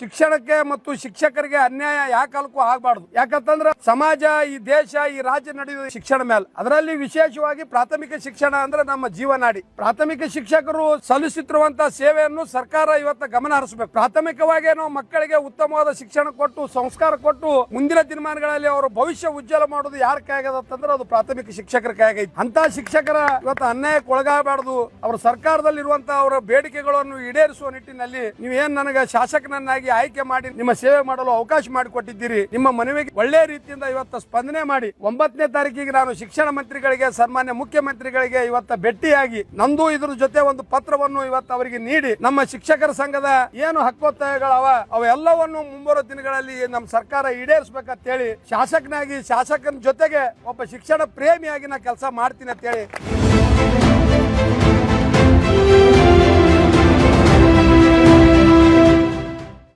ಶಿಕ್ಷಣಕ್ಕೆ ಮತ್ತು ಶಿಕ್ಷಕರಿಗೆ ಅನ್ಯಾಯ ಯಾಕಾಲಕ್ಕೂ ಆಗಬಾರ್ದು. ಯಾಕಂತಂದ್ರೆ ಸಮಾಜ, ಈ ದೇಶ, ಈ ರಾಜ್ಯ ನಡೆಯುವ ಶಿಕ್ಷಣ ಮೇಲೆ ಅದರಲ್ಲಿ ವಿಶೇಷವಾಗಿ ಪ್ರಾಥಮಿಕ ಶಿಕ್ಷಣ ಅಂದ್ರೆ ನಮ್ಮ ಜೀವನಾಡಿ. ಪ್ರಾಥಮಿಕ ಶಿಕ್ಷಕರು ಸಲ್ಲಿಸುತ್ತಿರುವಂತಹ ಸೇವೆಯನ್ನು ಸರ್ಕಾರ ಇವತ್ತು ಗಮನ ಹರಿಸಬೇಕು. ಪ್ರಾಥಮಿಕವಾಗಿ ನಾವು ಮಕ್ಕಳಿಗೆ ಉತ್ತಮವಾದ ಶಿಕ್ಷಣ ಕೊಟ್ಟು, ಸಂಸ್ಕಾರ ಕೊಟ್ಟು, ಮುಂದಿನ ದಿನಮಾನಗಳಲ್ಲಿ ಅವರು ಭವಿಷ್ಯ ಉಜ್ವಲ ಮಾಡೋದು ಯಾರ ಅಂತಂದ್ರೆ ಅದು ಪ್ರಾಥಮಿಕ ಶಿಕ್ಷಕರ ಕೈಯಾಗೈತಿ. ಅಂತ ಶಿಕ್ಷಕರ ಇವತ್ತು ಅನ್ಯಾಯಕ್ಕೆ ಒಳಗಾಗಬಾರ್ದು. ಅವರ ಸರ್ಕಾರದಲ್ಲಿರುವಂತಹ ಅವರ ಬೇಡಿಕೆಗಳನ್ನು ಈಡೇರಿಸುವ ನಿಟ್ಟಿನಲ್ಲಿ ನೀವೇನ್ ನನಗೆ ಶಾಸಕನನ್ನಾಗಿ ಆಯ್ಕೆ ಮಾಡಿ, ನಿಮ್ಮ ಸೇವೆ ಮಾಡಲು ಅವಕಾಶ ಮಾಡಿಕೊಟ್ಟಿದ್ದೀರಿ. ನಿಮ್ಮ ಮನವಿಗೆ ಒಳ್ಳೆ ರೀತಿಯಿಂದ ಇವತ್ತು ಸ್ಪಂದನೆ ಮಾಡಿ. ಒಂಬತ್ತನೇ ತಾರೀಕಿಗೆ ನಾನು ಶಿಕ್ಷಣ ಮಂತ್ರಿಗಳಿಗೆ, ಸನ್ಮಾನ್ಯ ಮುಖ್ಯಮಂತ್ರಿಗಳಿಗೆ ಇವತ್ತು ಭೇಟಿಯಾಗಿ, ನಂದು ಇದ್ರ ಜೊತೆ ಒಂದು ಪತ್ರವನ್ನು ಇವತ್ತು ಅವರಿಗೆ ನೀಡಿ, ನಮ್ಮ ಶಿಕ್ಷಕರ ಸಂಘದ ಏನು ಹಕ್ಕೊತ್ತಾಯಗಳವ, ಅವೆಲ್ಲವನ್ನು ಮುಂಬರುವ ದಿನಗಳಲ್ಲಿ ನಮ್ಮ ಸರ್ಕಾರ ಈಡೇರಿಸಬೇಕಂತ ಹೇಳಿ ಶಾಸಕನಾಗಿ ಶಾಸಕನ ಜೊತೆಗೆ ಒಬ್ಬ ಶಿಕ್ಷಣ ಪ್ರೇಮಿಯಾಗಿ ನಾ ಕೆಲಸ ಮಾಡ್ತೀನಿ ಅಂತ ಹೇಳಿ